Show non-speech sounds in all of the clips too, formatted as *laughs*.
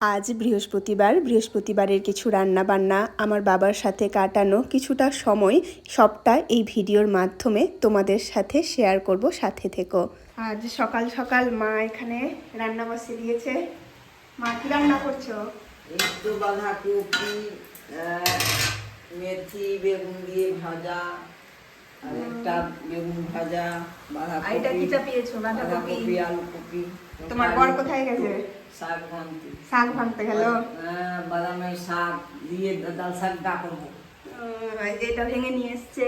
আজ বৃহস্পতিবার বৃহস্পতিবারের কিছু রান্না বান্না আমার বাবার সাথে কাটানো কিছুটা সময় সবটা এই ভিডিওর মাধ্যমে তোমাদের সাথে শেয়ার করব সাথে থেকো। আজ সকাল সকাল মা এখানে রান্না বসে দিয়েছে। মা কি রান্না করছ? একটু বাঁধাকপি মেথি বেগুন দিয়ে ভাজা আর একটা বেগুন ভাজা এটা কি চাপিয়েছো? বাঁধাকপি? আলু কপি তোমার বর কোথায় গেছে? শাক ভাঙতে। শাক ভাঙতে গেল বাদামের শাক দিয়ে ডাল শাক যে এটা ভেঙে নিয়ে এসছে।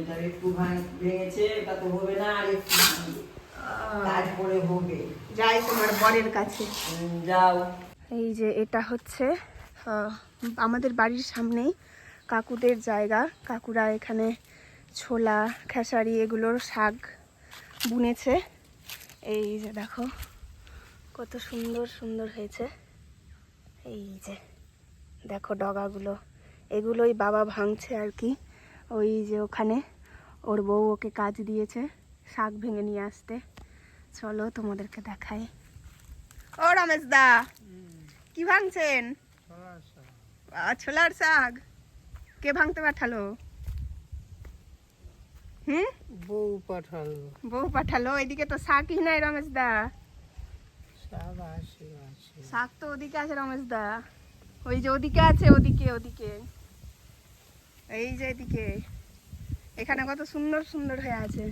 এটা একটু ভেঙেছে এটা তো হবে না আর একটু ভাঙবে। তারপরে হবে। যাই তোমার বরের কাছে। যাও। এই যে এটা হচ্ছে আমাদের বাড়ির সামনেই কাকুদের জায়গা। কাকুরা এখানে ছোলা খেসারি এগুলোর শাক বুনেছে। এই যে দেখো কত সুন্দর সুন্দর হয়েছে। এই যে দেখো ডগাগুলো। এগুলোই বাবা ভাঙছে আর কি। ওই যে ওখানে ওর বউ ওকে কাজ দিয়েছে শাক ভেঙে নিয়ে আসতে। চলো তোমাদেরকে দেখাই। ও রমেশ দা কি ভাঙছেন? ছোলার শাক। কে ভাঙতে পাঠালো? হুম? বউ পাঠালো। বউ পাঠালো এদিকে তো শাকই নাই রমেশ দা শাক তো ওদিকে আছে, রমেশ দা। ওই যে ওদিকে আছে, ওদিকে ওদিকে। এই যে এদিকে। এখানে কত সুন্দর সুন্দর হয়ে আছে।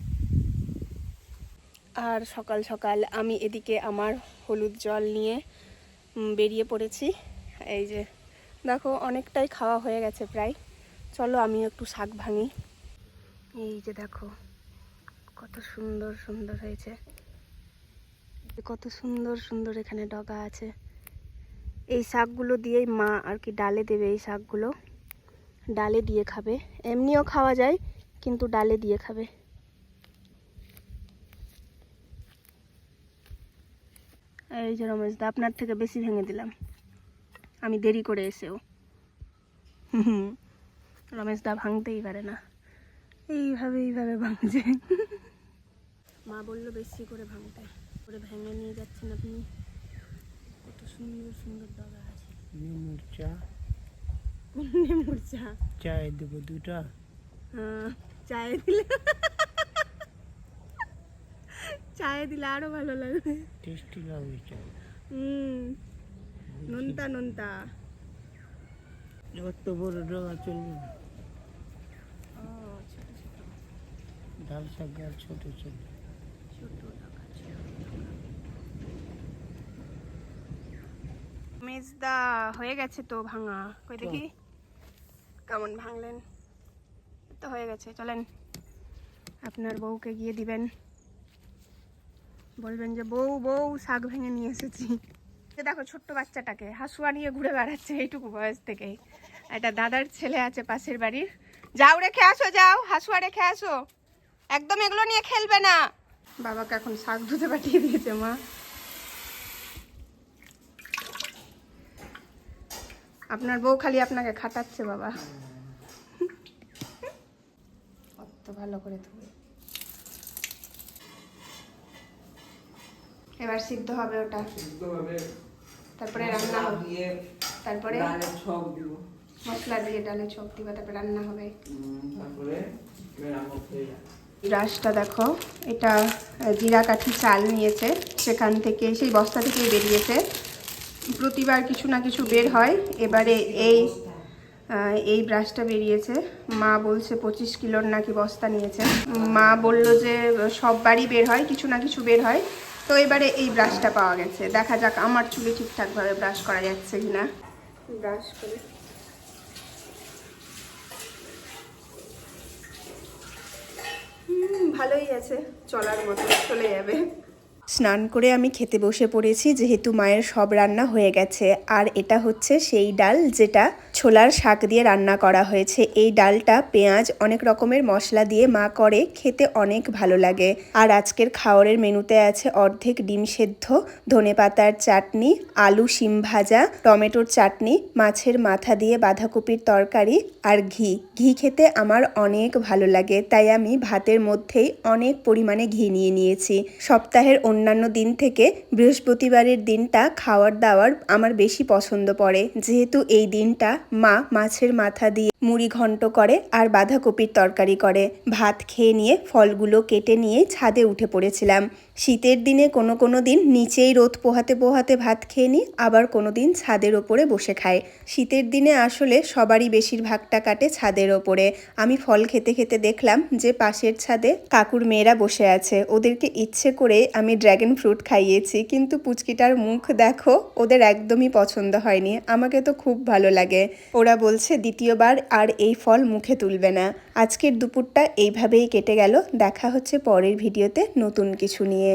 আর সকাল সকাল আমি এদিকে আমার হলুদ জল নিয়ে বেরিয়ে পড়েছি। এই যে, দেখো, অনেকটাই খাওয়া হয়ে গেছে প্রায়। চলো আমি একটু শাক ভাঙি। এই যে দেখো, কত সুন্দর সুন্দর হয়েছে। কত সুন্দর সুন্দর এখানে ডগা আছে। এই শাকগুলো দিয়েই মা আর কি ডালে দেবে এই শাকগুলো। ডালে দিয়ে খাবে। এমনিও খাওয়া যায়, কিন্তু ডালে দিয়ে খাবে। এই যে রমেশ দা, আপনার থেকে বেশি ভেঙে দিলাম। আমি দেরি করে এসেও। *laughs* রমেশ দা ভাঙতেই পারে না। এইভাবে এইভাবে ভাঙছে। *laughs* মা বলল, বেশি করে ভাঙতে। করে ভেঙে নিয়ে যাচ্ছেন আপনি। কত সুন্দর সুন্দর ডগা আছে। নেমুর চা। নেমুর চা। চায় দেবো দুটা। হ্যাঁ, চায়ে দিলে। চায়ে দিলে আরও ভালো লাগবে। টেস্টি লাগবে চায় হুম নোনতা নোনতা। অত বড় ডগা চলবে না। ও ছোট ছোট। ডাল শাক আর ছোট ছোট। ছোট ডগা মেজদা হয়ে গেছে তো ভাঙা। কই দেখি? কেমন ভাঙলেন? তো হয়ে গেছে চলেন। আপনার বউকে গিয়ে দিবেন। বলবেন যে বউ বউ শাক ভেঙে নিয়ে এসেছি। এই দেখো ছোট্ট বাচ্চাটাকে হাসুয়া নিয়ে ঘুরে বেড়াচ্ছে এইটুকু বয়স থেকে একটা দাদার ছেলে আছে পাশের বাড়ির। যাও রেখে আসো যাও হাসুয়া রেখে আসো। একদম এগুলো নিয়ে খেলবে না। বাবাকে এখন শাক ধুতে পাঠিয়ে দিয়েছে মা। আপনার বউ খালি আপনাকে খাটাচ্ছে বাবা। কত ভালো করে ধুবে এবার সিদ্ধ হবে ওটা। সিদ্ধ হবে। তারপরে রান্না হবে। দিয়ে তারপরে? ডালের ছক দিব। মশলা দিয়ে ডালে চোখ দিবা তারপরে রান্না হবে। তারপরে রাসটা দেখো এটা জিরা কাঠি চাল নিয়েছে সেখান থেকে সেই বস্তা থেকেই বেরিয়েছে। প্রতিবার কিছু না কিছু বের হয়। এবারে এই এই ব্রাশটা বেরিয়েছে। মা বলছে পঁচিশ কিলোর নাকি বস্তা নিয়েছে। মা বলল যে সব বাড়ি বের হয় কিছু না কিছু বের হয়। তো এবারে এই ব্রাশটা পাওয়া গেছে। দেখা যাক আমার চুলে ঠিকঠাকভাবে ব্রাশ করা যাচ্ছে কিনা। ব্রাশ করে। ভালোই আছে। চলার মতো চলে যাবে। স্নান করে আমি খেতে বসে পড়েছি, যেহেতু মায়ের সব রান্না হয়ে গেছে। আর এটা হচ্ছে সেই ডাল যেটা ছোলার শাক দিয়ে রান্না করা হয়েছে। এই ডালটা, পেঁয়াজ, অনেক রকমের মশলা দিয়ে মা করে, খেতে অনেক ভালো লাগে। আর আজকের খাওয়ারের মেনুতে আছে অর্ধেক ডিম সেদ্ধ ধনেপাতার চাটনি, আলু শিম ভাজা, টমেটোর চাটনি, মাছের মাথা দিয়ে বাঁধাকপির তরকারি আর ঘি। ঘি খেতে আমার অনেক ভালো লাগে, তাই আমি ভাতের মধ্যেই অনেক পরিমাণে ঘি নিয়ে নিয়েছি। সপ্তাহের অন্যান্য দিন থেকে বৃহস্পতিবারের দিনটা খাওয়ার দাওয়ার আমার বেশি পছন্দ পড়ে। যেহেতু এই দিনটা মা মাছের মাথা দিয়ে মুড়ি ঘন্ট করে আর বাঁধাকপির তরকারি করে। ভাত খেয়ে নিয়ে ফলগুলো কেটে নিয়ে ছাদে উঠে পড়েছিলাম। শীতের দিনে কোনো কোনো দিন নিচেই রোদ পোহাতে পোহাতে ভাত খেয়ে নিই আবার কোনো দিন ছাদের ওপরে বসে খায়। শীতের দিনে আসলে সবারই বেশিরভাগটা কাটে ছাদের ওপরে। আমি ফল খেতে খেতে দেখলাম যে পাশের ছাদে কাকুর মেয়েরা বসে আছে। ওদেরকে ইচ্ছে করে আমি ড্র্যাগন ফ্রুট খাইয়েছি, কিন্তু পুচকিটার মুখ দেখো, ওদের একদমই পছন্দ হয়নি। আমাকে তো খুব ভালো লাগে। ওরা বলছে, দ্বিতীয়বার আর এই ফল মুখে তুলবে না। আজকের দুপুরটা এইভাবেই কেটে গেল। দেখা হচ্ছে পরের ভিডিওতে নতুন কিছু নিয়ে।